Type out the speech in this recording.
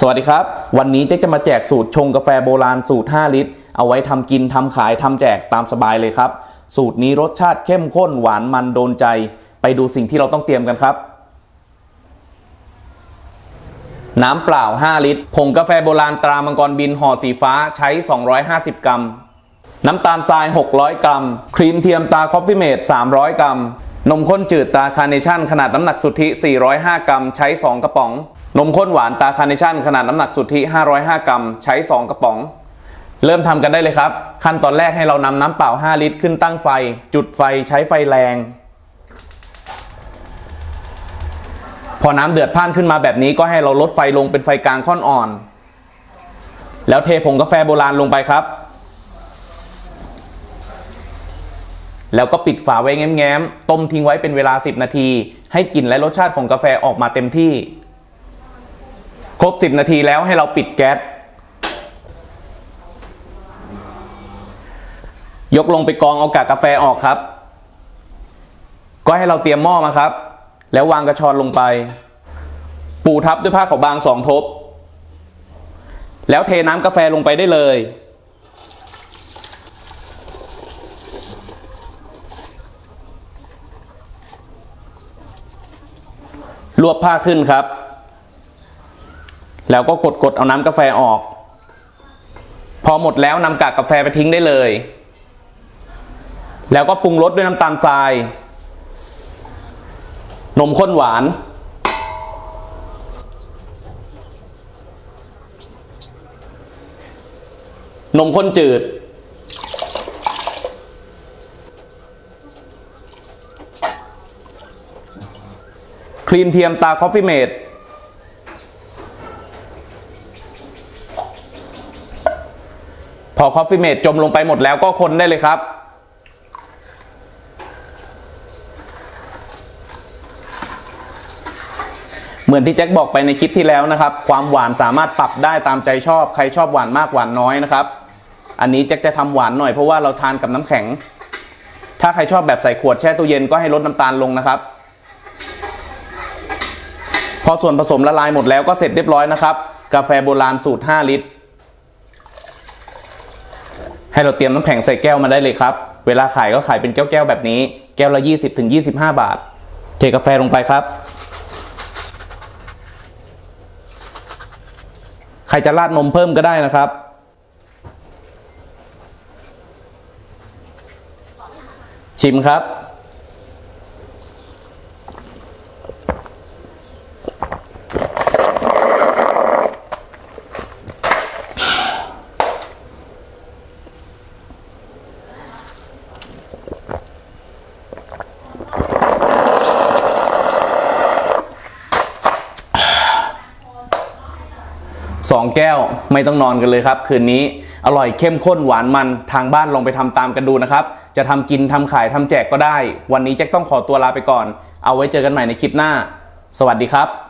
สวัสดีครับ วันนี้เจ๊จะมาแจกสูตรชงกาแฟโบราณสูตร 5 ลิตร เอาไว้ทำกินทำขายทำแจกตามสบายเลยครับ สูตรนี้รสชาติเข้มข้นหวานมันโดนใจ ไปดูสิ่งที่เราต้องเตรียมกันครับ น้ำเปล่า 5 ลิตร ผงกาแฟโบราณตรามังกรบินห่อสีฟ้าใช้ 250 กรัม น้ำตาลทราย 600 กรัม ครีมเทียมตาคอฟฟี่เมด300 กรัม นมข้นจืดตาคาร์เนชั่นขนาดน้ำหนักสุทธิ 405 กรัม ใช้ 2 กระป๋อง นมข้นหวานตาคาร์เนชั่นขนาดน้ำหนักสุทธิ 505 กรัม ใช้ 2 กระป๋อง เริ่มทำกันได้เลยครับ ขั้นตอนแรกให้เรานำน้ำเปล่า 5 ลิตรขึ้นตั้งไฟ จุดไฟใช้ไฟแรง พอน้ำเดือดพ่านขึ้นมาแบบนี้ก็ให้เราลดไฟลงเป็นไฟกลางค่อนอ่อน แล้วเทผงกาแฟโบราณลงไปครับ แล้วก็ปิดฝาไว้แง้มๆ ต้มทิ้งไว้เป็นเวลา 10 นาที ให้กลิ่นและรสชาติของกาแฟออกมาเต็มที่ ครบ 10 นาทีแล้วให้เราปิดแก๊ส ยกลงไปกองเอากากกาแฟออกครับ ก็ให้เราเตรียมหม้อมาครับ แล้ววางกระชอนลงไป ปูทับด้วยผ้าขาวบางสองทบ แล้วเทน้ำกาแฟลงไปได้เลย รวบผ้าขึ้นครับ แล้วก็กดกดๆเอาน้ำกาแฟออก พอหมดแล้วนำกากกาแฟไปทิ้งได้เลย แล้วก็ปรุงรสด้วยน้ำตาลทราย นมข้นหวาน นมข้นจืด รีมเทียมตาคอฟฟี่เมดพอคอฟฟี่เมดจมลงไปหมดแล้วก็คนได้เลยครับ เหมือนที่แจ็คบอกไปในคลิปที่แล้วนะครับ ความหวานสามารถปรับได้ตามใจชอบ ใครชอบหวานมากหวานน้อยนะครับ อันนี้แจ็คจะทำหวานหน่อยเพราะว่าเราทานกับน้ำแข็ง ถ้าใครชอบแบบใส่ขวดแช่ตู้เย็นก็ให้ลดน้ำตาลลงนะครับ อส่วนผสมละลายหมดแล้วก็เสร็จเรียบร้อยนะครับ กาแฟโบราณสูตร 5 ลิตร ให้เราเตรียมน้ำแข็งใส่แก้วมาได้เลยครับ เวลาขายก็ขายเป็นแก้วๆแบบนี้ แก้วละ 20-25 บาท เทกาแฟลงไปครับ ใครจะราดนมเพิ่มก็ได้นะครับชิมครับ สองแก้วไม่ต้องนอนกันเลยครับ คืนนี้อร่อยเข้มข้นหวานมันทางบ้านลองไปทำตามกันดูนะครับ จะทำกินทำขายทำแจกก็ได้ วันนี้แจ็คต้องขอตัวลาไปก่อน เอาไว้เจอกันใหม่ในคลิปหน้า สวัสดีครับ